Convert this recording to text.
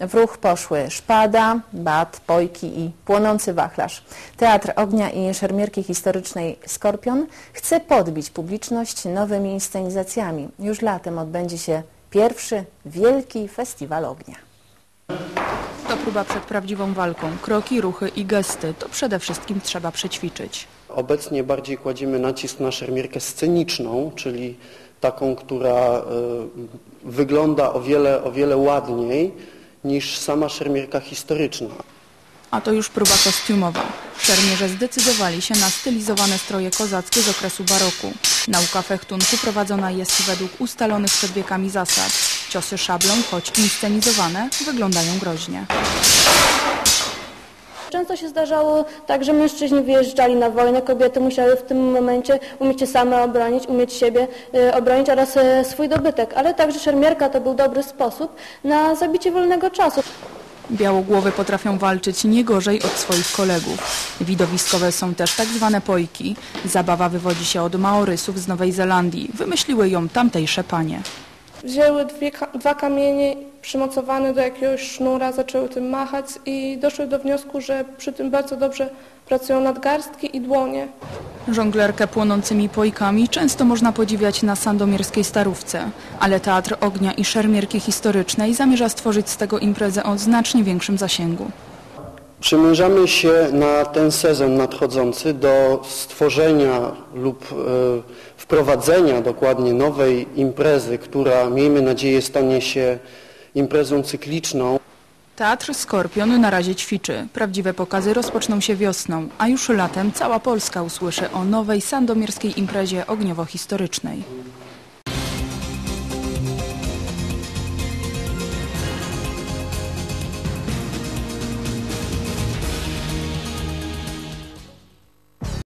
W ruch poszły szpada, bat, pojki i płonący wachlarz. Teatr Ognia i Szermierki Historycznej Skorpion chce podbić publiczność nowymi inscenizacjami. Już latem odbędzie się pierwszy wielki festiwal ognia. To próba przed prawdziwą walką. Kroki, ruchy i gesty to przede wszystkim trzeba przećwiczyć. Obecnie bardziej kładziemy nacisk na szermierkę sceniczną, czyli taką, która y, wygląda o wiele, o wiele ładniej niż sama szermierka historyczna. A to już próba kostiumowa. Szermierze zdecydowali się na stylizowane stroje kozackie z okresu baroku. Nauka fechtunku prowadzona jest według ustalonych przed wiekami zasad. Ciosy szablą, choć inscenizowane, wyglądają groźnie. Często się zdarzało tak, że mężczyźni wyjeżdżali na wojnę, kobiety musiały w tym momencie umieć się same obronić, umieć siebie e, obronić oraz e, swój dobytek, ale także szermierka to był dobry sposób na zabicie wolnego czasu. Białogłowy potrafią walczyć nie gorzej od swoich kolegów. Widowiskowe są też tak zwane pojki. Zabawa wywodzi się od Maorysów z Nowej Zelandii. Wymyśliły ją tamtejsze panie. Wzięły dwie, dwa kamienie przymocowane do jakiegoś sznura, zaczęły tym machać i doszły do wniosku, że przy tym bardzo dobrze pracują nadgarstki i dłonie. Żonglerkę płonącymi pojkami często można podziwiać na sandomierskiej starówce, ale Teatr Ognia i Szermierki Historycznej zamierza stworzyć z tego imprezę o znacznie większym zasięgu. Przymierzamy się na ten sezon nadchodzący do stworzenia lub e, wprowadzenia dokładnie nowej imprezy, która miejmy nadzieję stanie się imprezą cykliczną. Teatr Skorpion na razie ćwiczy. Prawdziwe pokazy rozpoczną się wiosną, a już latem cała Polska usłyszy o nowej sandomierskiej imprezie ogniowo-historycznej.